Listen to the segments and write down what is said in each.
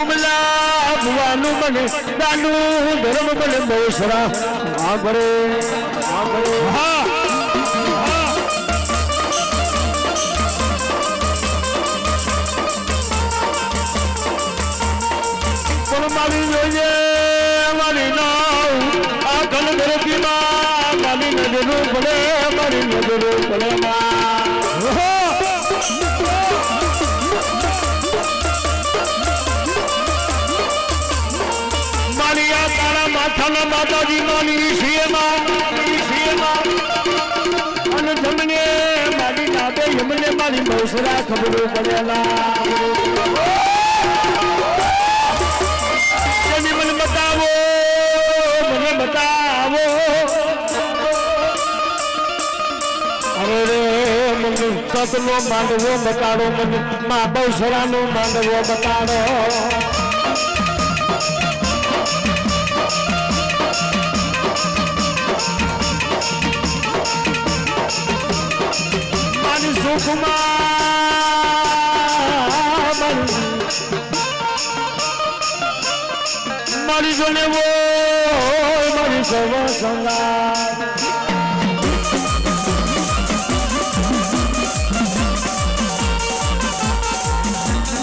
ભુવાનું મને દાનું ધર્મ મને બહુ સરા આગળ આગળ હા મારી જોઈએ મારી નાવ, આ ઘન ધરતીમાં મારી નજરો પડે, મારી નજરો પડે માં. માથાના માતાજી માની શિયમાં. અને જમને મારી નાતે યમને મારી મૌસરા ખબરો પડેલા. મને બતાવો મને બતાવો. અરે સતનો માંડવો બતાડો મને, મા બૌસરાનો માંડવો બતાડો. મારી સુખમાં મારી જોને વો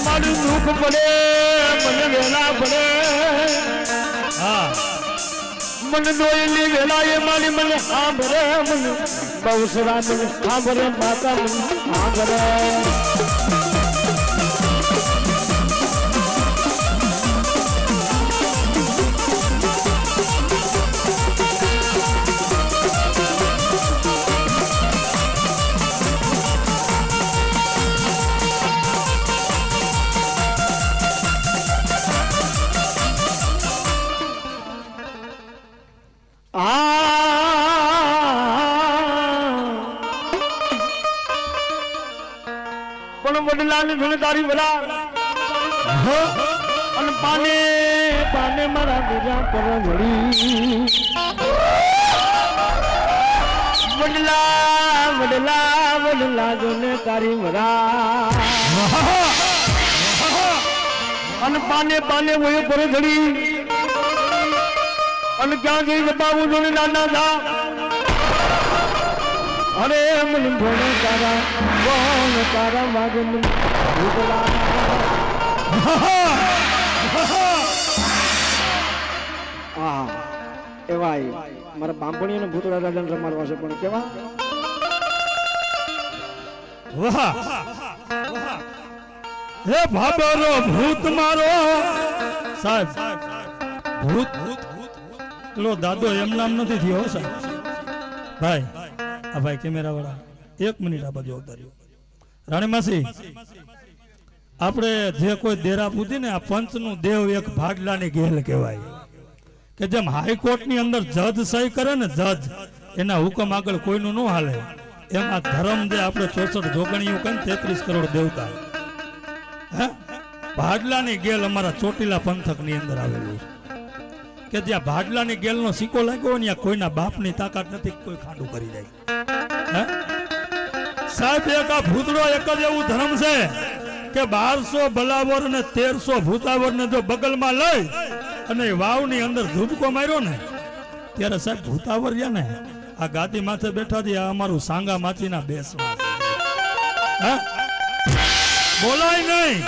મારી દુઃખ પડે મને દોયલી વેલા એ મારી મન સાંભળે મને. બહુસરા મને સાંભળે માતા મન સાંભળે. પણ વડલાની ધૂળ તારી વડા અને પાને પાને મારા બીજા પર વળી. વડલા વડલા વડલા જોને તારી વડા અને પાને પાને વયો પર ઘડી અને ક્યાં જઈ બતાવું જોને નાના થા અરે મને ભણે તારા કોણ તારા માગે હા એવાય મારા બાંભણીઓને ભૂતળા દાદાને રમાડવા છે પણ કેવા? વાહ. હે ભાબરો ભૂત મારો. સાહેબ ભૂત પેલો દાદો એમ નામ નથી થયો સાહેબ. ભાઈ, આ ભાઈ કેમેરા વાળા એક મિનિટ આ બાજુ અવતાર્યો રાણી માસી, આપણે જે કોઈ દેરા પૂછી ને આ પંચનું દેવ એક ભાડલાની ગેલ કહેવાય. કે જેમ હાઈકોર્ટની અંદર જજ સહી કરે ને જજ, એના હુકમ આગળ કોઈનું ન હાલે. એમ આ ધર્મ જે આપણે ચોસઠ જોગણીયું કઈ તેત્રીસ કરોડ દેવતા. હે? ભાડલાની ગેલ અમારા ચોટીલા પંથકની અંદર આવેલું છે. કે જ્યાં ભાડલાની ગેલનો સિક્કો લાગ્યો હોય ત્યાં કોઈના બાપની તાકાત નથી કોઈ ખાંડું કરી જાય સાહેબ, એક આ ભૂતડો એક જ એવું ધર્મ છે કે બારસો ભલાવર ને તેરસો ભૂતાવર ને જો બગલમાં લઈ અને વાવની અંદર ધૂબકો માર્યો ને, ત્યારે સાહેબ ભૂતાવર રહ્યા ને, આ ગાદી માથે બેઠા છે, આ અમારું સાંગા માચીના બેસવા. બોલાય નહીં.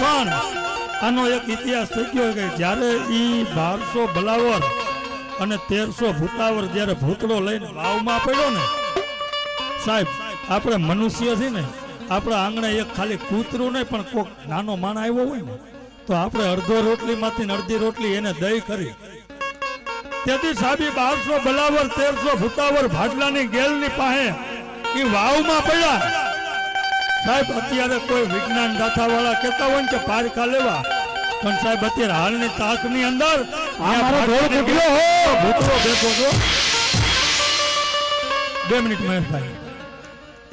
પણ આનો એક ઇતિહાસ થઈ ગયો કે જ્યારે ઈ બારસો બલાવર અને તેરસો ભૂતાવર જ્યારે ભૂતડો લઈને વાવમાં પડ્યો ને, સાહેબ, આપણે મનુષ્ય છે ને, આપણા આંગણે એક ખાલી કૂતરું નહીં, પણ કોક નાનો માણ આવ્યો હોય ને, તો આપણે અડધો રોટલીમાંથી અડધી રોટલી એને દહી કરી. તેથી સાબી બારસો બલાવર, તેરસો ભૂતાવર ભાટલાની ગેલની પાસે એ વાવમાં પડ્યા. સાહેબ, અત્યારે કોઈ વિજ્ઞાન ગાથા વાળા કહેતા હોય ને કે પારખા લેવા પણ સાહેબ અત્યારે હાલની તાકની અંદર બે મિનિટ મહેશભાઈ.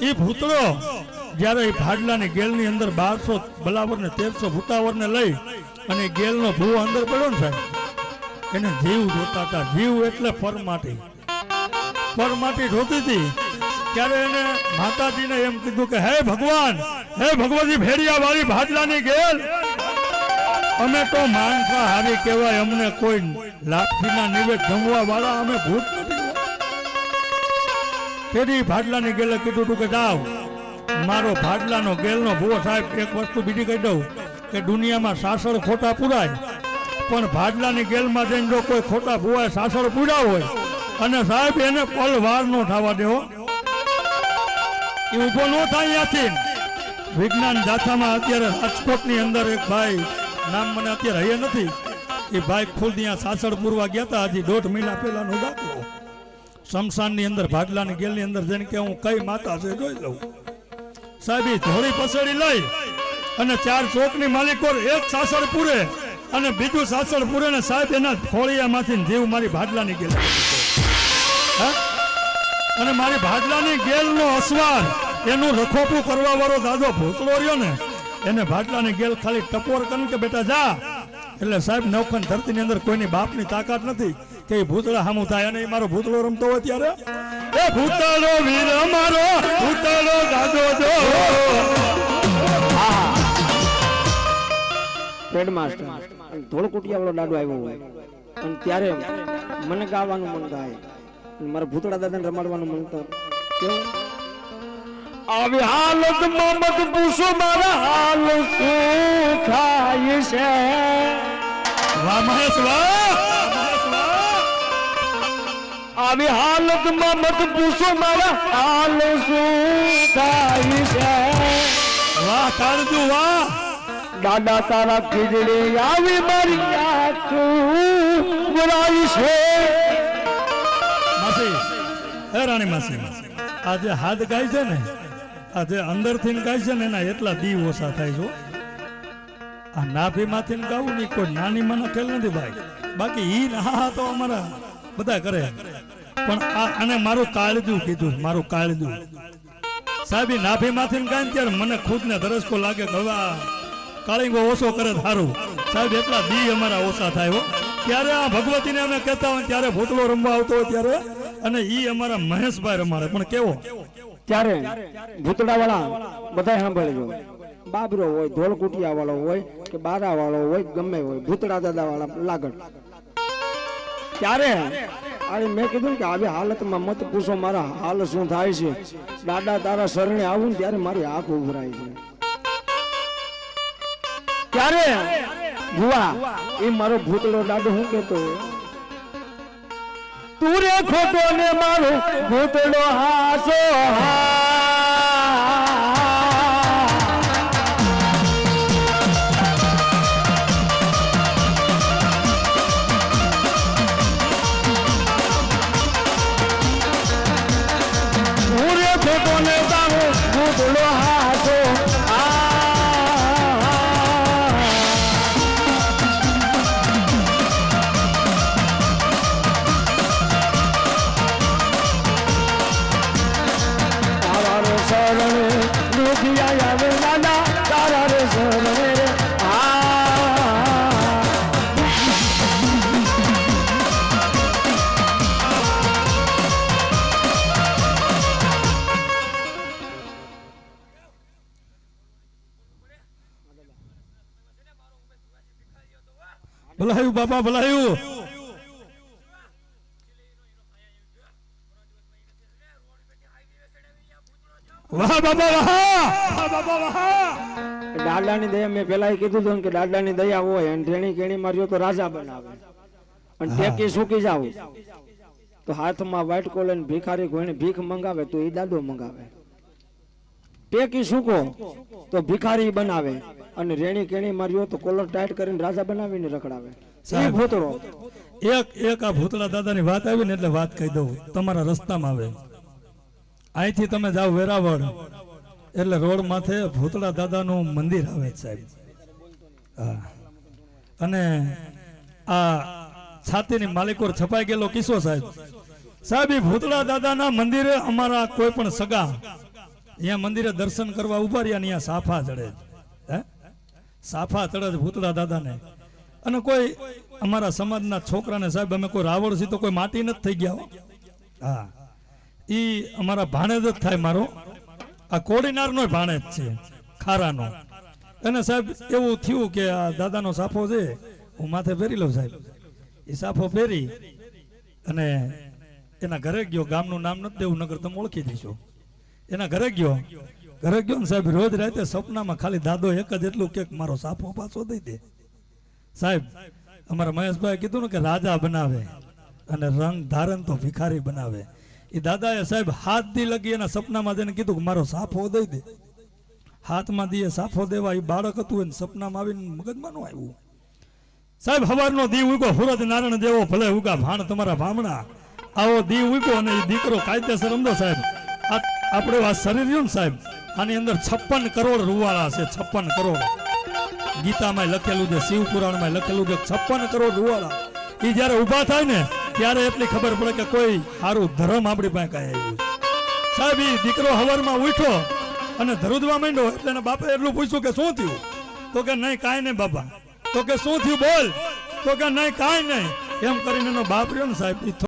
એ ભૂતરો જ્યારે એ ભાડલાની ગેલની અંદર બારસો બલાવર ને તેરસો ભૂતાવર ને લઈ અને ગેલનો ભૂ અંદર પડ્યો ને સાહેબ એને જીવ જોતા હતા. જીવ એટલે પરમાટી પરમાટી જોતી હતી. ત્યારે એને માતાજીને એમ કીધું કે હે ભગવાન હે ભગવતી ભેડિયા વાળી ભાડલાની ગેલ અમે તો માનસા હારી કહેવાય, અમને કોઈ લાઠીના નિવેદ જમવા વાળા, અમે ભૂત નથી. તેથી ભાડલાની ગેલે કીધું તું કે જાઓ, મારો ભાડલાનો ગેલનો ભૂવો સાહેબ, એક વસ્તુ બીજી કહી દઉં, કે દુનિયામાં સાસળ ખોટા પુરાય, પણ ભાડલાની ગેલમાં જઈને જો કોઈ ખોટા ભૂવાય સાસળ પૂરા હોય, અને સાહેબ એને પલ વાર નો થવા દેવો. એ ઊભો ન થાય અહીંયાથી વિજ્ઞાન જાથામાં અત્યારે રાજકોટની અંદર એક ભાઈ નામ મને અત્યારે હૈયે નથી. એ ભાઈ ત્યાં સાસળ પૂરવા ગયા હતા, હજી દોઢ મહિના પહેલાનો દાખલો શમશાનની અંદર ભાડલાની ગેલની અંદર જઈને કે હું કઈ માતા છે જોઈ લઉં. સાહેબ, એ ધોળી પસેડી લઈ અને ચાર ચોકની માલિકો એક સાસળ પૂરે અને બીજું સાસળ પૂરે ને સાહેબ એના ખોળિયામાંથી જીવ મારી ભાડલાની ગેલ? અને મારી ભાડલાની ગેલનો અસવાર એનું રખોપું કરવા વાળો દાદો ભૂતળો રહ્યો ને એને ભાટલાની ગેલ ખાલી ટપોર કરીને કે બેટા જા. એટલે સાહેબ, નવખંડ ધરતીની અંદર કોઈની બાપની તાકાત નથી કે ભૂતળા હામું થાય અને મારો ભૂતળો રમતો હોય ત્યારે? એ ભૂતળો વીર અમારો, ભૂતળો ગાજો જો. અને ધોળકુટિયા વાળો દાડો આવ્યો હોય. અને ત્યારે મને ગાવાનું મન અને મારા ભૂતળા દાદાને રમાડવાનું મન કેવું? આવી હાલતમાં મત પૂછો મારા હાલ શું થાય છે? વાહ મહેશ વાહ! આવી હાલતમાં મત પૂછો મારા હાલ શું થાય છે? વાહ કાળજુ વાહ! દાદા તારા ખીજડી આવી મારી આંખું બોલાવી છે. માસી હે રાણી માસી આજે હાથ ગાય છે ને? આ જે અંદરથી ગાય છે ને એના એટલા દી ઓછા થાય છે. આ નાભીમાંથી ગાવું નહીં, કોઈ નાની મને ખેલ નથી ભાઈ. બાકી ઈ ને હા હા તો અમારા બધા કરે. પણ આ અને મારું કાળજું કીધું, મારું કાળજું. સાહેબ નાભીમાંથી ગાય ને ત્યારે મને ખુદને ધરસકો લાગે કે હવે કાળીંગો ઓછો કરે સારું સાહેબ, એટલા દી અમારા ઓછા થાય હો. ત્યારે આ ભગવતીને અમે કહેતા હોય ત્યારે ભૂતલો રમવા આવતો હોય ત્યારે. અને ઈ અમારા મહેશભાઈ રમાડે. પણ કેવો? ત્યારે ભૂતડાવાળા બધા સાંભળજો બાબરો હોય ધોળકુટિયા વાળો હોય કે બારા વાળો હોય ગમે હોય ભૂતડા દાદા વાળા લાગડ. ત્યારે અરે મેં કીધું કે આવી હાલતમાં મત પૂછો મારા હાલ શું થાય છે? દાદા તારા શરણે આવું ત્યારે મારી આંખ ઉભરાય છે. ત્યારે ભુવા એ મારો ભૂતળો દાદો હું કેતો તું રે ખોટો ને મારો ઘૂંટડો હાસો હા ભલાયું બાપા ભલાયું વાહ બાપા વાહ વાહ વાહ દાદાની દયા મેં પેલા કીધું હતું કે દાદાની દયા હોય અને ઠેણી કેણી માર્યો તો રાજા બનાવે. અને ટેકી સૂકી જાવ. તો હાથમાં વાઇટ કોલર ભિખારી કોઈ ભીખ મંગાવે તો એ દાદો મંગાવે. ટેકી સૂકો તો ભિખારી બનાવે અને રેણી કેણી માર્યો તો કોલર ટાઈટ કરીને રાજા બનાવીને રખડાવે. એ. ભૂતળો. એક એક આ ભૂતળા દાદાની વાત આવી ને એટલે વાત કહી દઉં. તમારા રસ્તામાં આવે. અહીંથી તમે જાઓ વેરાવળ. એટલે રોડ માથે ભૂતળા દાદાનું મંદિર આવે સાહેબ. હા. અને આ છાતીની માલિકોર છપાઈ ગયેલો કિસ્સો સાહેબ. સાહેબ એ ભૂતળા દાદાના મંદિરે અમારા કોઈ પણ સગા અહીંયા મંદિરે દર્શન કરવા ઊભા રહ્યા અહીંયા સાફા ચડે. હે? સાફા ચડે ભૂતળા દાદાને. અને કોઈ અમારા સમાજના છોકરાને સાહેબ, અમે કોઈ રાવણ તો કોઈ માટી નથી થઈ ગયા. હા. એ અમારા ભાણેજ જ થાય મારો. આ કોડીનારનો ભાણેજ છે, ખારાનો. અને સાહેબ, એવું થયું કે આ દાદાનો સાફો છે, હું માથે પહેરી લઉં સાહેબ. એ સાફો પહેરી અને એના ઘરે ગયો, ગામનું નામ નથી દેવું, નગર તમે ઓળખી દઈશો એના ઘરે ગયો. ઘરે ગયો ને સાહેબ, રોજ રાતે સપનામાં ખાલી દાદો એક જ એટલું કે મારો સાફો પાછો દઈ દે. સાહેબ, અમારા મહેશભાઈ કીધું ને કે રાજા બનાવે અને રંગ ધારણ તો ભિખારી બનાવે. એ દાદાએ સાહેબ હાથ દી લગી એના સપનામાં જઈને કીધું કે મારો સાફો દઈ દે. હાથમાં દીએ સાફો દેવા એ બાળક હતું એને સપનામાં આવીને મગજમાં નું આવ્યું. સાહેબ, હવારનો દી ઉગો હુરત નારાયણ દેવો ભલે ઉગા ભાણ તમારા ભામણા. આવો દી ઉગો અને એ દીકરો કાયદેસર સમજો સાહેબ. આ આપણે આ શરીર રહ્યું ને સાહેબ? આની અંદર છપ્પન કરોડ રૂવાળા છે, છપ્પન કરોડ. ગીતામાં લખેલું છે શિવ પુરાણમાં લખેલું છે, છપ્પન કરોડ રૂવાળા એ જ્યારે ઊભા થાય ને, ત્યારે એટલી ખબર પડે કે કોઈ સારું ધર્મ આપણી પાસે કાંઈ આવ્યું સાહેબ એ દીકરો હવારમાં ઉઠ્યો અને ધરુદવા માંડ્યો, એટલે એના બાપે એટલું પૂછ્યું કે શું થયું? તો કે નહીં, કાંઈ નહીં બાપા. તો કે શું થયું, બોલ. તો કે નહીં, કાંઈ નહીં. એમ કરીને એનો બાપ રહ્યો ને સાહેબ